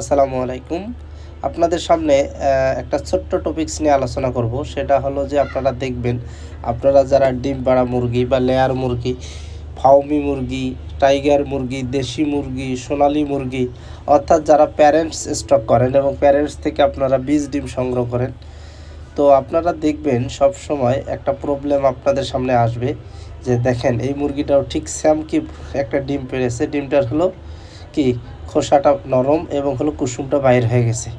আসসালামু আলাইকুম। আপনাদের সামনে একটা ছোট্ট টপিকস নিয়ে আলোচনা করব। সেটা হলো যে আপনারা দেখবেন, আপনারা যারা ডিম পাড়া মুরগি বা লেয়ার মুরগি ফাউমি মুরগি, টাইগার মুরগি, দেশি মুরগি, সোনালি মুরগি, অর্থাৎ যারা প্যারেন্টস স্টক করেন এবং প্যারেন্টস থেকে আপনারা বীজ ডিম সংগ্রহ করেন, তো আপনারা দেখবেন সব সময় একটা প্রবলেম আপনাদের সামনে আসবে। যে দেখেন, এই মুরগিটাও ঠিক স্যাম কি একটা ডিম পেরেছে। ডিমটার হলো কি, খোসাটা নরম এবং হলো কুসুমটা বাইর হয়ে গেছে।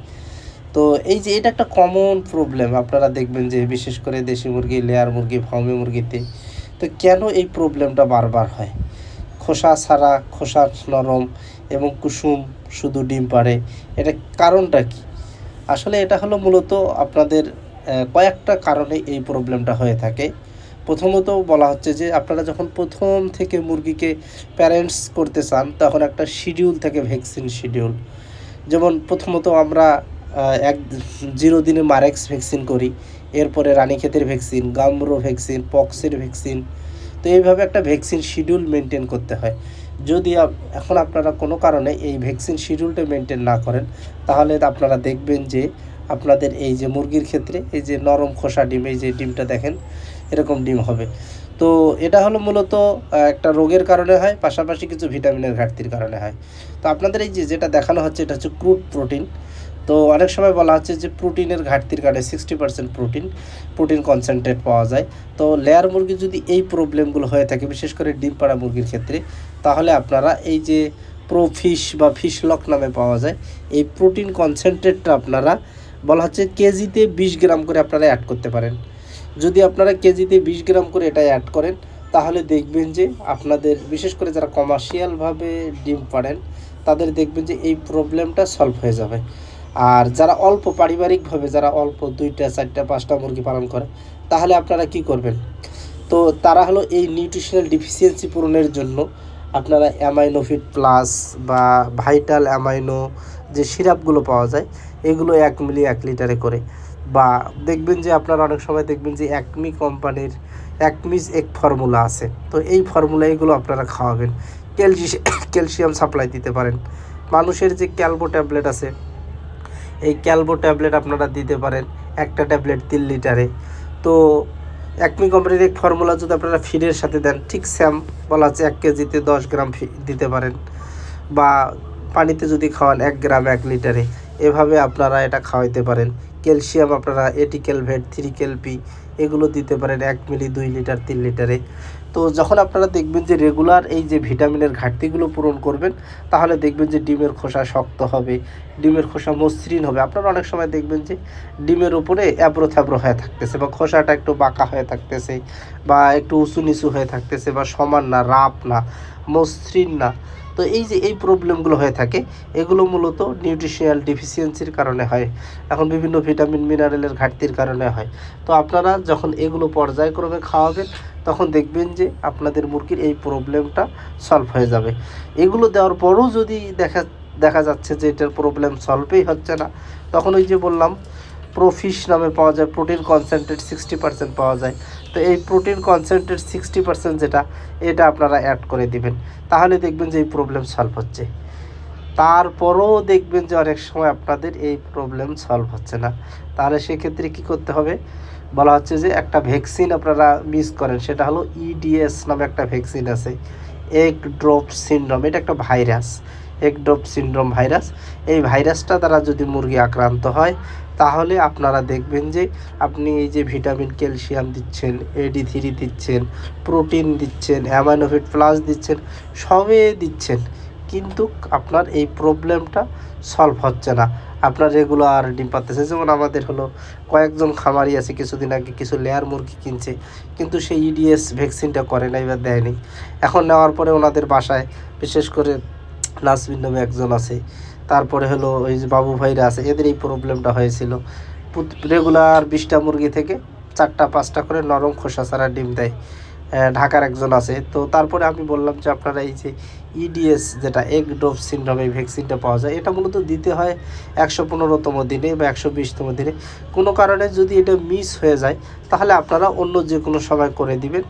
তো এই যে এটা একটা কমন প্রবলেম আপনারা দেখবেন যে বিশেষ করে দেশি মুরগি লেয়ার মুরগি ফার্মি মুরগিতে, তো কেন এই প্রবলেমটা বারবার হয়? খোসা ছাড়া খোসা নরম এবং কুসুম শুধু ডিম পাড়ে, এটা কারণটা কি? আসলে এটা হলো মূলত আপনাদের কয়েকটা কারণে এই প্রবলেমটা হয়ে থাকে। প্রথমত বলা হচ্ছে যে আপনারা যখন প্রথম থেকে মুরগিকে প্যারেন্টস করতে চান, তখন একটা শিডিউল থাকে ভ্যাকসিন শিডিউল যেমন প্রথমত আমরা এক জিরো দিনে মারেক্স ভ্যাকসিন করি, এরপরে রানীক্ষেতের ভ্যাকসিন গামরো ভ্যাকসিন পক্সের ভ্যাকসিন তো এইভাবে একটা ভ্যাকসিন শিডিউল মেনটেন করতে হয়। যদি এখন আপনারা কোনো কারণে এই ভ্যাকসিন শিডিউলটা মেনটেন না করেন, তাহলে আপনারা দেখবেন যে আপনাদের এই যে মুরগির ক্ষেত্রে এই যে নরম খোসা ডিম, এই যে ডিমটা দেখেন এরকম ডিম হবে। তো এটা হলো মূলত একটা রোগের কারণে হয়, পাশাপাশি কিছু ভিটামিনের ঘাটতির কারণে হয়। তো আপনাদের এই যে যেটা দেখানো হচ্ছে, এটা হচ্ছে ক্রুড প্রোটিন তো অনেক সময় বলা হচ্ছে যে প্রোটিনের ঘাটতির কারণে sixty percent protein protein concentrate পাওয়া যায়। তো লেয়ার মুরগি যদি এই প্রবলেমগুলো হয়ে থাকে, বিশেষ করে ডিম পাড়া মুরগির ক্ষেত্রে, তাহলে আপনারা এই যে প্রো ফিশ বা ফিশ লক নামে পাওয়া যায়, এই প্রোটিন কনসেন্ট্রেটটা আপনারা বলা হচ্ছে কেজিতে বিশ গ্রাম করে আপনারা অ্যাড করতে পারেন। যদি আপনারা কেজিতে বিশ গ্রাম করে এটা অ্যাড করেন, তাহলে দেখবেন যে আপনাদের, বিশেষ করে যারা কমার্শিয়ালভাবে ডিম পাড়েন, তাদের দেখবেন যে এই প্রবলেমটা সলভ হয়ে যাবে। আর যারা অল্প পারিবারিকভাবে যারা অল্প দুইটা, চারটা, পাঁচটা মুরগি পালন করে, তাহলে আপনারা কি করবেন? তো তারা হলো এই নিউট্রিশনাল ডিফিসিয়েন্সি পূরণের জন্য আপনারা অ্যামাইনোফিট প্লাস বা ভাইটাল অ্যামাইনো যে সিরাপগুলো পাওয়া যায় এগুলো এক মিলি, এক লিটারে করে। বা দেখবেন যে আপনারা অনেক সময় দেখবেন যে একমি কোম্পানির একমিস এক ফর্মুলা আছে। তো এই ফর্মুলা এগুলো আপনারা খাওয়াবেন। ক্যালসি, ক্যালসিয়াম সাপ্লাই দিতে পারেন। মানুষের যে ক্যালবো ট্যাবলেট আছে, এই ক্যালবো ট্যাবলেট আপনারা দিতে পারেন একটা ট্যাবলেট তিন লিটারে। তো একমি কোম্পানির এক ফর্মুলা যদি আপনারা ফিডের সাথে দেন, ঠিক স্যাম বলা আছে, এক কেজিতে দশ গ্রাম ফি- দিতে পারেন। বা পানিতে যদি খাওয়ান, এক গ্রাম, এক লিটারে। এভাবে আপনারা এটা খাওয়াইতে পারেন। ক্যালসিয়াম আপনারা এটিক্যাল ভেট থ্রি পি, এগুলো দিতে পারেন এক মিলি, দুই লিটার, তিন লিটারে। তো যখন আপনারা দেখবেন যে রেগুলার এই যে ভিটামিনের ঘাটতিগুলো পূরণ করবেন, তাহলে দেখবেন যে ডিমের খোসা শক্ত হবে, ডিমের খোসা মসৃণ হবে। আপনারা অনেক সময় দেখবেন যে ডিমের উপরে অ্যাব্রো থ্যাব্রো হয়ে থাকতেছে বা খোসাটা একটু বাঁকা হয়ে থাকতেছে বা একটু উঁচু নিচু হয়ে থাকতেছে বা সমান না, রাপ না, মসৃণ না। তো এই যে এই প্রবলেমগুলো হয়ে থাকে, এগুলো মূলত নিউট্রিশনাল ডিফিসিয়েন্সির কারণে হয়। এখন বিভিন্ন ভিটামিন মিনারেলের ঘাটতির কারণে হয়। তো আপনারা যখন এগুলো পর্যায়ক্রমে খাওয়াবেন, তখন দেখবেন যে আপনাদের মুরগির এই প্রবলেমটা সলভ হয়ে যাবে। এগুলো দেওয়ার পরও যদি দেখা দেখা যাচ্ছে যে এটার প্রবলেম সলভই হচ্ছে না, তখন ওই যে বললাম প্রোফিশ নামে পাওয়া যায় প্রোটিন কনসেন্ট্রেট সিক্সটি পার্সেন্ট পাওয়া যায়। তো এই প্রোটিন কনসেন্ট্রেট সিক্সটি পার্সেন্ট যেটা, এটা আপনারা অ্যাড করে দিবেন। তাহলে দেখবেন যে এই প্রবলেম সলভ হচ্ছে। তারপরও দেখবেন যে অনেক সময় আপনাদের এই প্রবলেম সলভ হচ্ছে না। তাহলে সেক্ষেত্রে কি করতে হবে? বলা হচ্ছে যে একটা ভ্যাকসিন আপনারা মিস করেন, সেটা হলো ইডিএস নামে একটা ভ্যাকসিন আছে। এক ড্রপ সিনড্রোম এটা একটা ভাইরাস এক ড্রপ সিনড্রোম ভাইরাস। এই ভাইরাসটা দ্বারা যদি মুরগি আক্রান্ত হয়, তাহলে আপনারা দেখবেন যে আপনি এই যে ভিটামিন, ক্যালসিয়াম দিচ্ছেন এডি থ্রি দিচ্ছেন, প্রোটিন দিচ্ছেন, অ্যামাইনোফিট প্লাস দিচ্ছেন, সবে দিচ্ছেন। কিন্তু আপনার এই প্রবলেমটা সলভ হচ্ছে না। আপনার রেগুলার ডিম পাচ্ছে যেমন আমাদের হলো কয়েকজন খামারি আছে, কিছুদিন আগে কিছু লেয়ার মুরগি কিনছে, কিন্তু সেই ইডিএস ভ্যাকসিনটা করে নাই বা দেয়নি। এখন নেওয়ার পরে ওনাদের বাসায় বিশেষ করে নাসবিন নামে একজন আছে। তারপরে হলো ওই যে বাবু ভাইরা আছে, এদের এই প্রবলেমটা হয়েছিল। রেগুলার বিশটা মুরগি থেকে চারটা, পাঁচটা করে নরম খোসা ছাড়া ডিম দেয় ঢাকার একজন আছে। তো তারপরে আমি বললাম যে, আপনারা এই যে ইডিএস যেটা এগ ডোভ সিনড্রোম এই ভ্যাকসিনটা পাওয়া যায়, এটা মূলত দিতে হয় একশো পনেরোতম দিনে বা একশো বিশতম দিনে। কোনো কারণে যদি এটা মিস হয়ে যায়, তাহলে আপনারা অন্য যে কোনো সময় করে দিবেন।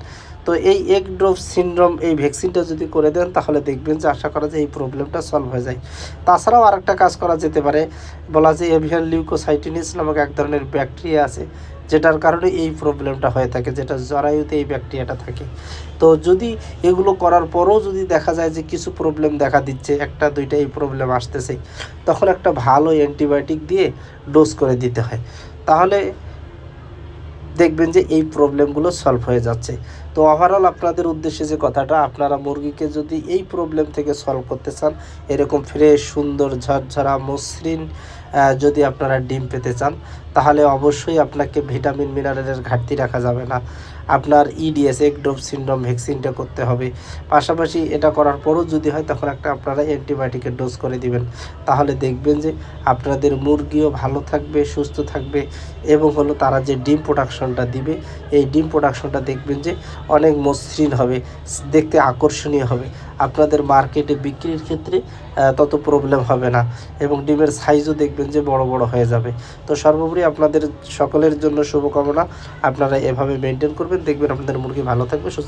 তো এই এগ ড্রপ সিনড্রোম এই ভ্যাকসিনটা যদি করে দেন, তাহলে দেখবেন যে আশা করা যায় এই প্রবলেমটা সলভ হয়ে যায়। তাছাড়াও আরেকটা কাজ করা যেতে পারে, বলা যায় এভিয়ান লিউকোসাইটিনিস নামক এক ধরনের ব্যাকটেরিয়া আছে, যেটার কারণে এই প্রবলেমটা হয়ে থাকে, যেটা জরায়ুতে এই ব্যাকটেরিয়াটা থাকে। তো যদি এগুলো করার পরও যদি দেখা যায় যে কিছু প্রবলেম দেখা দিচ্ছে, একটা, দুইটা এই প্রবলেম আসতেছে, তখন একটা ভালো অ্যান্টিবায়োটিক দিয়ে ডোজ করে দিতে হয়। তাহলে দেখবেন যে এই প্রবলেমগুলো সলভ হয়ে যাচ্ছে। তো ওভারঅল আপনাদের উদ্দেশ্যে যে কথাটা, আপনারা মুরগিকে যদি এই প্রবলেম থেকে সলভ করতে চান, এরকম ফ্রেশ সুন্দর, ঝরঝরা, মসৃণ যদি আপনারা ডিম পেতে চান, তাহলে অবশ্যই আপনাকে ভিটামিন, মিনারেলের ঘাটতি রাখা যাবে না। আপনার E ইডিএস একডোপ সিনড্রোম, ভ্যাকসিনটা করতে হবে। পাশাপাশি এটা করার পরও যদি হয়, তখন একটা আপনারা অ্যান্টিবায়োটিকের ডোজ করে দিবেন। তাহলে দেখবেন যে আপনাদের মুরগিও ভালো থাকবে, সুস্থ থাকবে এবং হলো তারা যে ডিম প্রোডাকশনটা দিবে, এই ডিম প্রোডাকশনটা দেখবেন যে অনেক মসৃণ হবে, দেখতে আকর্ষণীয় হবে। আপনাদের মার্কেটে বিক্রির ক্ষেত্রে তত প্রবলেম হবে না। এবং ডিমের সাইজও দেখবেন যে বড় বড় হয়ে যাবে। তো সর্বোপরি আপনাদের সকলের জন্য শুভকামনা। আপনারা এভাবে মেনটেন করবেন। দেখবেন আপনাদের মুরগি ভালো থাকবে, সুস্থ